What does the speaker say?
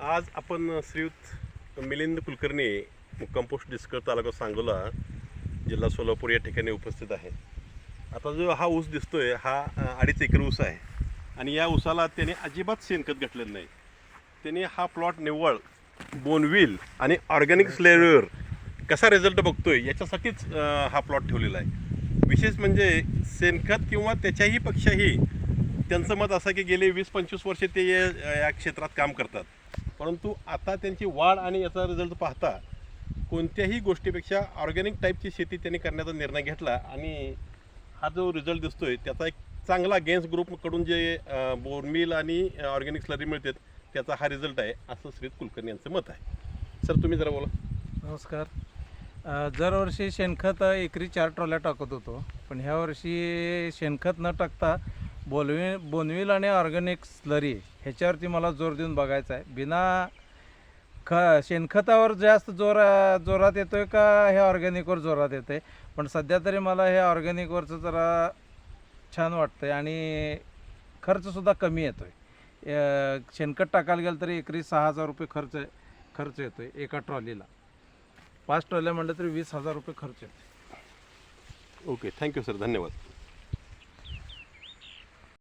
आज आपण श्रीयुत मिलिंद कुलकर्णी कंपोस्ट डिस्कर तालुका सांगोला जिल्हा सोलापूर या ठिकाणी उपस्थित आहे. आता जो हा ऊस दिसतोय हा अडीच एकर ऊस आहे. आणि या ऊसाला त्याने अजिबात शेणखत घातलेलं नाही. त्याने हा प्लॉट निव्वळ बोनविल आणि ऑर्गॅनिक स्लेअरवर कसा रिझल्ट बघतोय याच्यासाठीच हा प्लॉट ठेवलेला आहे. विशेष म्हणजे शेणखत किंवा त्याच्याही पक्षाही त्यांचं मत असं की गेले वीस पंचवीस वर्षे ते या क्षेत्रात काम करतात. परंतु आता त्यांची वाढ आणि याचा रिझल्ट पाहता कोणत्याही गोष्टीपेक्षा ऑर्गॅनिक टाईपची शेती त्यांनी करण्याचा निर्णय घेतला आणि हा जो रिझल्ट दिसतोय त्याचा एक चांगला गेन्स ग्रुपकडून जे बोरमिल आणि ऑर्गॅनिक स्लरी मिळते त्याचा हा रिझल्ट आहे असं श्रीत कुलकर्णी यांचं मत आहे. सर तुम्ही जरा बोला. नमस्कार. दरवर्षी शेणखत एकरी चार ट्रॉल्या टाकत होतो पण ह्या वर्षी शेणखत न टाकता बोलवी बोनविल आणि ऑर्गॅनिक स्लरी ह्याच्यावरती मला जोर देऊन बघायचा आहे. बिना ख शेणखतावर जास्त जोर जोरात येतो आहे का हे ऑर्गॅनिकवर जोरात येतं आहे पण सध्या तरी मला हे ऑर्गॅनिकवरचं जरा छान वाटतं आहे आणि खर्चसुद्धा कमी येतो आहे शेणखत टाकायला गेलं तरी एकरी सहा हजार रुपये खर्च खर्च येतो आहे एका ट्रॉलीला. पाच ट्रॉल्या म्हणलं तरी वीस हजार रुपये खर्च येतो ओके थँक्यू सर धन्यवाद.